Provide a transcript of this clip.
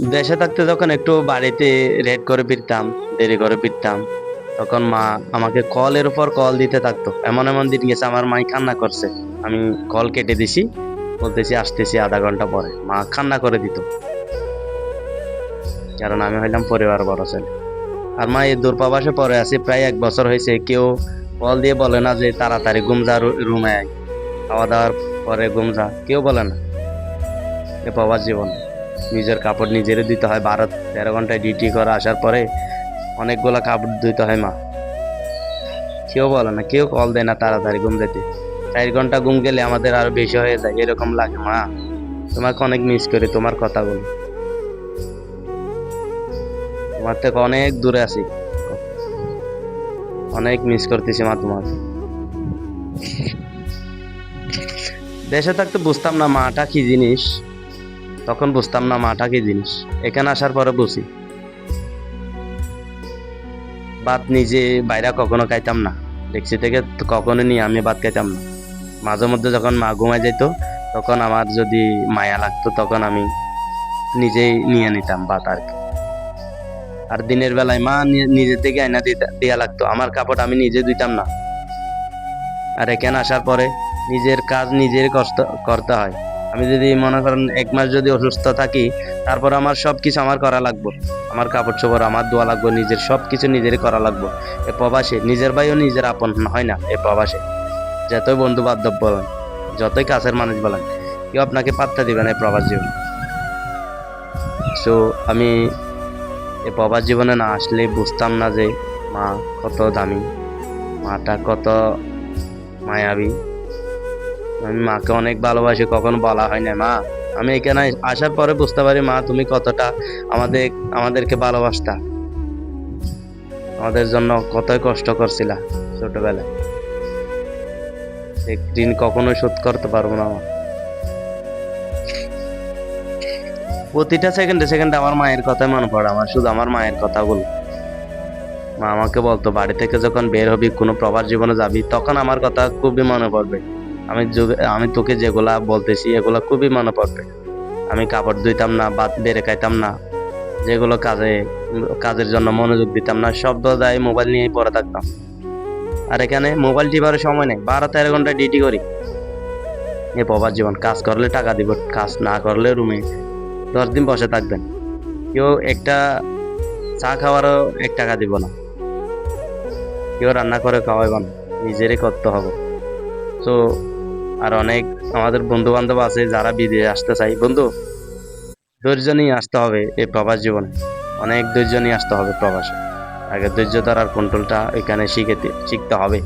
দেশে থাকতে যখন একটু বাড়িতে রেড করে ফিরতাম, দেরি করে ফিরতাম, তখন মা আমাকে কলের উপর কল দিতে থাকতো। এমন এমন দিন গেছে, আমার মাই কান্না করছে। আমি কল কেটে দিছি, বলতেছি, আসতেছি আধা ঘণ্টা পরে। মা কান্না করে দিত। কারণ আমি হইলাম পরিবার বড় ছেলে। আর মা এই দূরপ্রবাসে পরে আছি, প্রায় এক বছর হয়েছে কেউ কল দিয়ে বলে না যে, তাড়াতাড়ি গুমজা রুমে খাওয়া দাওয়ার পরে গুমজা কেউ বলে না। এ প্রবাস জীবন। নিজের কাপড় নিজেরই দিতে হয়। বারো, তেরো ঘন্টায় ডিউটি করে আসার পরে অনেকগুলো কাপড় দিতে হয় মা। কেউ বলে না, কেউ কল দেয় না তাড়াতাড়ি ঘুম যেতে চার ঘণ্টা ঘুম গেলে আমাদের আরও বেশি হয়ে যায়, এরকম লাগে মা। তোমাকে অনেক মিস করি, তোমার কথা বলি। তোমার থেকে অনেক দূরে আছি। অনেক মিস করতেছি মা তোমাকে দেশে থাকতে বুঝতাম না মাটা কি জিনিস। তখন বুঝতাম না মাটা কি জিনিস। এখানে আসার পরে বুঝি। ভাত নিজে বাইরে কখনো খাইতাম না। ডেক্সি থেকে কখনো নিয়ে আমি ভাত খাইতাম না। মাঝে মধ্যে যখন মা ঘুমায় যেত তখন আমার যদি মায়া লাগতো, তখন আমি নিজেই নিয়ে নিতাম ভাত আর কি। আর দিনের বেলায় মা নিজে থেকে আয়না দেওয়া লাগতো। আমার কাপড় আমি নিজে দিতাম না। আর এখানে আসার পরে নিজের কাজ নিজের কষ্ট করতে হয়। আমি যদি মনে করেন এক মাস যদি অসুস্থ থাকি, তারপর আমার সব কিছু আমার করা লাগবো। আমার কাপড় চোপড় আমার দোয়া লাগবে, নিজের সব কিছু নিজেরই করা লাগবে। এ প্রবাসে, নিজের ভাইও নিজের আপন হয় না এ প্রবাসে। যতই বন্ধু বান্ধব বলেন, যতই কাছের মানুষ বলেন, কেউ আপনাকে পাত্তা দিবেন এই প্রবাস জীবন। সো আমি এই প্রবাস জীবনে না আসলে বুঝতাম না যে মা কত দামি, মাটা কত মায়াবী। আমি মাকে অনেক ভালোবাসি, কখনো বলা হয় না মা। আমি এখানে আসার পরে বুঝতে পারি, মা, তুমি কতটা আমাদের, আমাদেরকে ভালোবাসতা। আমাদের জন্য কতই কষ্ট করছিলা ছোটবেলায়। ঋণ কখনোই শোধ করতে পারব না প্রতিটা সেকেন্ডে সেকেন্ডে আমার মায়ের কথাই মনে পড়ে, আমার শুধু আমার মায়ের কথাগুলো। মা আমাকে বলতো, বাড়ি থেকে যখন বের হবি, কোনো প্রবাস জীবনে যাবি, তখন আমার কথা খুবই মনে পড়বে। আমি আমি তোকে যেগুলা বলতেছি, এগুলা খুবই মনে পড়বে। আমি কাপড় ধুইতাম না ভাত বেড়ে খাইতাম না, যেগুলো কাজে, কাজের জন্য মনোযোগ দিতাম না সব দায় মোবাইল নিয়েই পড়ে থাকতাম। আর এখানে মোবাইল টিপার সময় নেই, বারো তেরো ঘণ্টা ডিউটি করি। এ প্রবাস জীবন, কাজ করলে টাকা দিব, কাজ না করলে রুমে দশ দিন বসে থাকবেন। কেউ একটা চা খাওয়ারও এক টাকা দিব না। কেউ রান্না করে খাওয়াইব না, নিজেরই করতে হবে। তো আর অনেক আমাদের বন্ধু বান্ধব আছে যারা বিদেশে আসতে চাই বন্ধু, ধৈর্য নিয়ে আসতে হবে এই প্রবাস জীবনে। অনেক ধৈর্য নিয়ে আসতে হবে প্রবাসে। আগে ধৈর্য ধরার কন্ট্রোলটা এখানে শিখে শিখতে হবে।